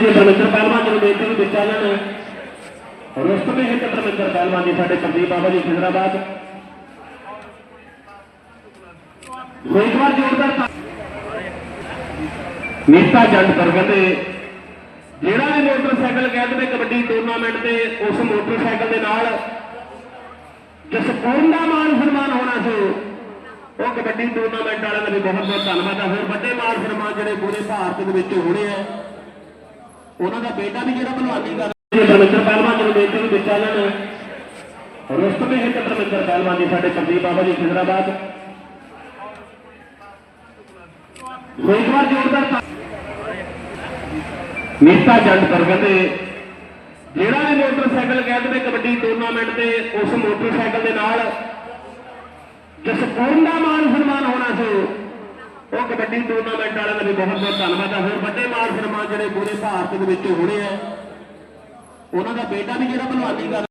ਜੀ ਧਰਮਿੰਦਰ ਪਹਿਲਵਾਨ ਜੀ ਨੂੰ ਬੇਨਤੀ ਵੀ ਦਿੱਤਾ ਆ ਜਾਣ ਰੁਸਤਮੇ ਹਿੱਤ ਧਰਮਿੰਦਰ ਪਹਿਲਵਾਨ ਜੀ ਸਾਡੇ ਸੰਦੀਪ ਬਾਬਾ ਜੀ ਖਿਦਰਾਬਾਦ ਹੋਈਵਾਰ ਜੋਰਦਾਰ ਨੀਤਾ ਜੰਡ ਕਰਗਨ ਜਿਹੜਾ ਵੀ ਮੋਟਰਸਾਈਕਲ ਕਹਿ ਦੇਵੇ ਕਬੱਡੀ ਟੂਰਨਾਮੈਂਟ ਤੇ ਉਸ ਮੋਟਰਸਾਈਕਲ ਦੇ ਨਾਲ ਜਿਸ ਪੂਰਨ ਦਾ ਮਾਨ ਸਨਮਾਨ ਹੋਣਾ ਸੀ। ਉਹ ਕਬੱਡੀ ਟੂਰਨਾਮੈਂਟ ਵਾਲਿਆਂ ਦਾ ਵੀ ਬਹੁਤ ਬਹੁਤ ਧੰਨਵਾਦ ਆ। ਹੋਰ ਵੱਡੇ ਮਾਨ ਸਨਮਾਨ ਜਿਹੜੇ ਪੂਰੇ ਭਾਰਤ ਦੇ ਵਿੱਚ ਹੋਣੇ ਆ। ਉਹਨਾਂ ਦਾ ਬੇਟਾ ਵੀ ਜਿਹੜਾ ਭਲਵਾਨੀ ਕਰ ਜੀ ਧਰਮਿੰਦਰ ਪਹਿਲਵਾਨ ਜੀ ਨੂੰ ਬੇਨਤੀ ਵੀ ਵਿੱਚ ਆ ਜਾਣ ਰੁਸਤਮੇ ਹਿੱਤ ਪਹਿਲਵਾਨ ਜੀ, ਸਾਡੇ ਸੰਦੀਪ ਬਾਬਾ ਜੀ, ਖਿਦਰਾਬਾਦ। ਹੋਈਵਾਰ ਜੋਰਦਾਰ ਤਾ- ਨੀਤਾ ਜੰਡ ਕਰਗਨ ਦੇ, ਜਿਹੜਾ ਵੀ ਮੋਟਰਸਾਈਕਲ ਕਹਿ ਦੇਵੇ, ਕਬੱਡੀ ਟੂਰਨਾਮੈਂਟ ਤੇ ਉਸ ਮੋਟਰਸਾਈਕਲ ਦੇ ਨਾਲ ਜਸਪੂਰਨ ਦਾ ਮਾਨ ਸਨਮਾਨ ਹੋਣਾ ਸੀ ਉਹ ਕਬੱਡੀ ਟੂਰਨਾਮੈਂਟ ਵਾਲਿਆਂ ਦਾ ਵੀ ਬਹੁਤ ਬਹੁਤ ਧੰਨਵਾਦ ਹੈ ਹੋਰ ਵੱਡੇ ਮਾਨ ਸਨਮਾਨ ਜਿਹੜੇ ਪੂਰੇ ਭਾਰਤ ਦੇ ਵਿੱਚ ਹੋਣੇ ਆ, ਉਹਨਾਂ ਦਾ ਬੇਟਾ ਵੀ ਜਿਹੜਾ ਭਲਵਾਨੀ ਕਰ